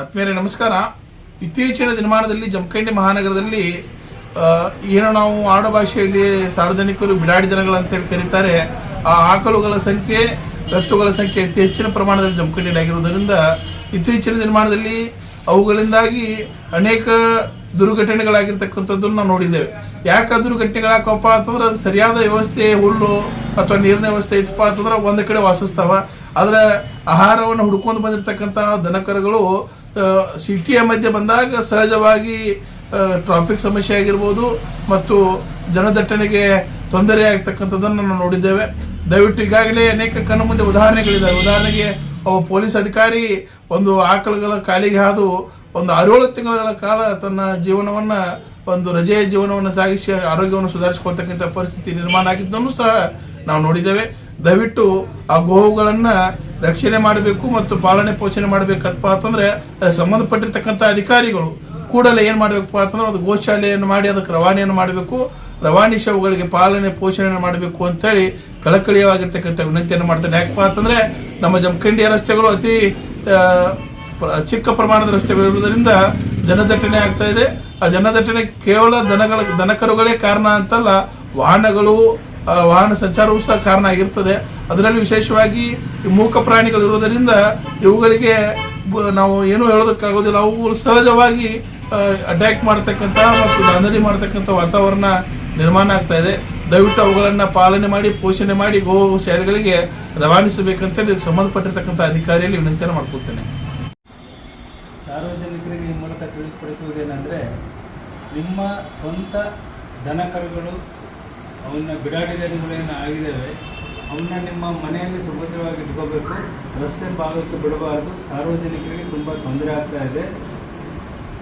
ಆತ್ಮೀಯರೇ, ನಮಸ್ಕಾರ. ಇತ್ತೀಚಿನ ದಿನಮಾನದಲ್ಲಿ ಜಮಖಂಡಿ ಮಹಾನಗರದಲ್ಲಿ ಏನು ನಾವು ಆಡು ಭಾಷೆಯಲ್ಲಿ ಸಾರ್ವಜನಿಕರು ಬಿಡಾಡಿ ಹೇಳಿ ಕರೀತಾರೆ. ಆ ಆಕಳುಗಳ ಸಂಖ್ಯೆ ಎತ್ತುಗಳ ಸಂಖ್ಯೆ ಅತಿ ಹೆಚ್ಚಿನ ಪ್ರಮಾಣದಲ್ಲಿ ಜಮಖಂಡಿಯಲ್ಲಿ ಆಗಿರುವುದರಿಂದ ಇತ್ತೀಚಿನ ದಿನಮಾನದಲ್ಲಿ ಅವುಗಳಿಂದಾಗಿ ಅನೇಕ ದುರ್ಘಟನೆಗಳಾಗಿರ್ತಕ್ಕಂಥದ್ದನ್ನು ನಾವು ನೋಡಿದ್ದೇವೆ. ಯಾಕೆ ದುರ್ಘಟನೆಗಳಾಕಪ್ಪ ಅಂತಂದ್ರೆ ಅದು ಸರಿಯಾದ ವ್ಯವಸ್ಥೆ, ಹುಲ್ಲು ಅಥವಾ ನೀರಿನ ವ್ಯವಸ್ಥೆ ಇತ್ತಪ್ಪ ಅಂತಂದ್ರೆ ಒಂದು ಕಡೆ ವಾಸಿಸ್ತಾವ ಆದರೆ ಆಹಾರವನ್ನು ಹುಡ್ಕೊಂಡು ಬಂದಿರತಕ್ಕಂಥ ದನಕರುಗಳು ಸಿಟಿಯ ಮಧ್ಯೆ ಬಂದಾಗ ಸಹಜವಾಗಿ ಟ್ರಾಫಿಕ್ ಸಮಸ್ಯೆ ಆಗಿರ್ಬೋದು ಮತ್ತು ಜನದಟ್ಟಣೆಗೆ ತೊಂದರೆ ಆಗ್ತಕ್ಕಂಥದ್ದನ್ನು ನಾವು ನೋಡಿದ್ದೇವೆ. ದಯವಿಟ್ಟು ಈಗಾಗಲೇ ಅನೇಕ ಕಣ್ಣು ಮುಂದೆ ಉದಾಹರಣೆಗಳಿದ್ದಾವೆ. ಉದಾಹರಣೆಗೆ, ಒಬ್ಬ ಪೊಲೀಸ್ ಅಧಿಕಾರಿ ಒಂದು ಆಕಳುಗಳ ಕಾಲಿಗೆ ಹಾದು ಒಂದು ಆರೇಳು ತಿಂಗಳ ಕಾಲ ತನ್ನ ಜೀವನವನ್ನು, ಒಂದು ರಜೆಯ ಜೀವನವನ್ನು ಸಾಗಿಸಿ ಆರೋಗ್ಯವನ್ನು ಸುಧಾರಿಸಿಕೊಳ್ತಕ್ಕಂಥ ಪರಿಸ್ಥಿತಿ ನಿರ್ಮಾಣ ಆಗಿದ್ದನ್ನು ಸಹ ನಾವು ನೋಡಿದ್ದೇವೆ. ದಯವಿಟ್ಟು ಆ ಗೋವುಗಳನ್ನ ರಕ್ಷಣೆ ಮಾಡಬೇಕು ಮತ್ತು ಪಾಲನೆ ಪೋಷಣೆ ಮಾಡಬೇಕಪ್ಪ ಅಂತಂದ್ರೆ ಸಂಬಂಧಪಟ್ಟಿರ್ತಕ್ಕಂಥ ಅಧಿಕಾರಿಗಳು ಕೂಡಲೇ ಏನು ಮಾಡಬೇಕಪ್ಪ ಅಂತಂದ್ರೆ ಅದು ಗೋಶಾಲೆಯನ್ನು ಮಾಡಿ, ಅದಕ್ಕೆ ರವಾನೆಯನ್ನು ಮಾಡಬೇಕು. ರವಾನೆ ಶವಗಳಿಗೆ ಪಾಲನೆ ಪೋಷಣೆ ಮಾಡಬೇಕು ಅಂತೇಳಿ ಕಳಕಳಿಯವಾಗಿರ್ತಕ್ಕಂಥ ವಿನಂತಿಯನ್ನು ಮಾಡ್ತಾರೆ ಯಾಕಪ್ಪ ಅಂತಂದ್ರೆ ನಮ್ಮ ಜಮಖಂಡಿಯ ರಸ್ತೆಗಳು ಅತಿ ಚಿಕ್ಕ ಪ್ರಮಾಣದ ರಸ್ತೆಗಳು ಇರುವುದರಿಂದ ಜನದಟ್ಟಣೆ ಆಗ್ತಾ ಇದೆ. ಆ ಜನದಟ್ಟಣೆ ಕೇವಲ ದನಗಳ, ದನಕರುಗಳೇ ಕಾರಣ ಅಂತಲ್ಲ, ವಾಹನಗಳು ವಾಹನ ಸಂಚಾರವೂ ಸಹ ಕಾರಣ ಆಗಿರ್ತದೆ. ಅದರಲ್ಲಿ ವಿಶೇಷವಾಗಿ ಮೂಕ ಪ್ರಾಣಿಗಳು ಇರೋದರಿಂದ ಇವುಗಳಿಗೆ ನಾವು ಏನೂ ಹೇಳೋದಕ್ಕಾಗೋದಿಲ್ಲ. ಅವುಗಳು ಸಹಜವಾಗಿ ಅಟ್ಯಾಕ್ ಮಾಡ್ತಕ್ಕಂಥ ಮತ್ತು ದಾಂಧಲಿ ಮಾಡ್ತಕ್ಕಂಥ ವಾತಾವರಣ ನಿರ್ಮಾಣ ಆಗ್ತಾ ಇದೆ. ದಯವಿಟ್ಟು ಅವುಗಳನ್ನು ಪಾಲನೆ ಮಾಡಿ, ಪೋಷಣೆ ಮಾಡಿ, ಗೋ ಶಾಲೆಗಳಿಗೆ ರವಾನಿಸಬೇಕಂತೇಳಿ ಇದಕ್ಕೆ ಸಂಬಂಧಪಟ್ಟಿರ್ತಕ್ಕಂಥ ಅಧಿಕಾರಿಯಲ್ಲಿ ವಿನಂತಿಯನ್ನು ಮಾಡ್ಕೊಳ್ತೇನೆ. ಸಾರ್ವಜನಿಕರಿಗೆ ಈ ಮೂಲಕ ತಿಳಿಪಡಿಸುವುದೇನೆಂದರೆ ನಿಮ್ಮ ಸ್ವಂತ ದನಕರುಗಳು ಅವನ್ನ ಬಿಡಾಡಿ ದನಗಳೇನು ಆಗಿದ್ದಾವೆ ಅವನ್ನ ನಿಮ್ಮ ಮನೆಯಲ್ಲಿ ಸುಭದ್ರವಾಗಿ ಇಟ್ಕೋಬೇಕು. ರಸ್ತೆ ಭಾಗಕ್ಕೆ ಬಿಡಬಾರ್ದು. ಸಾರ್ವಜನಿಕರಿಗೆ ತುಂಬ ತೊಂದರೆ ಆಗ್ತಾ ಇದೆ.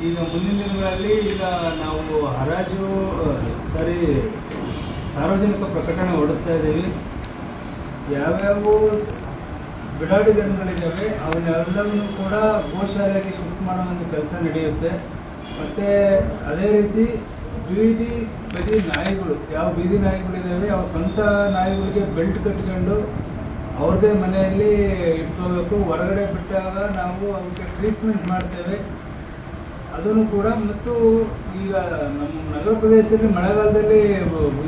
ಈಗ ಮುಂದಿನ ದಿನಗಳಲ್ಲಿ ಈಗ ನಾವು ಹರಾಜು ಸಾರಿ ಸಾರ್ವಜನಿಕ ಪ್ರಕಟಣೆ ಹೊಡಿಸ್ತಾ ಇದ್ದೀವಿ. ಯಾವ್ಯಾವ ಬಿಡಾಡಿ ದನಗಳಿದ್ದಾವೆ, ಅವನ್ನೆಲ್ಲವನ್ನು ಕೂಡ ಗೋಶಾಲೆಗೆ ಶಿಫ್ಟ್ ಮಾಡೋ ಒಂದು ಕೆಲಸ ನಡೆಯುತ್ತೆ. ಮತ್ತು ಅದೇ ರೀತಿ ಬೀದಿ, ಬದಿ ನಾಯಿಗಳು. ಯಾವ ಬೀದಿ ನಾಯಿಗಳಿದ್ದಾವೆ ಅವು ಸ್ವಂತ ನಾಯಿಗಳಿಗೆ ಬೆಲ್ಟ್ ಕಟ್ಕೊಂಡು ಅವ್ರದ್ದೇ ಮನೆಯಲ್ಲಿ ಇಟ್ಕೋಬೇಕು. ಹೊರಗಡೆ ಬಿಟ್ಟಾಗ ನಾವು ಅವಕ್ಕೆ ಟ್ರೀಟ್ಮೆಂಟ್ ಮಾಡ್ತೇವೆ. ಅದನ್ನು ಕೂಡ ಮತ್ತು ಈಗ ನಮ್ಮ ನಗರ ಪ್ರದೇಶದಲ್ಲಿ ಮಳೆಗಾಲದಲ್ಲಿ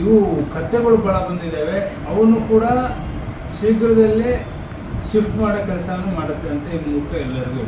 ಇವು ಕತ್ತೆಗಳು ಭಾಳ ಬಂದಿದ್ದಾವೆ. ಅವನ್ನು ಕೂಡ ಶೀಘ್ರದಲ್ಲೇ ಶಿಫ್ಟ್ ಮಾಡೋ ಕೆಲಸವನ್ನು ಮಾಡಿಸ್ತೇವೆ ಅಂತ ಈ ಮೂಲಕ ಎಲ್ಲರಿಗೂ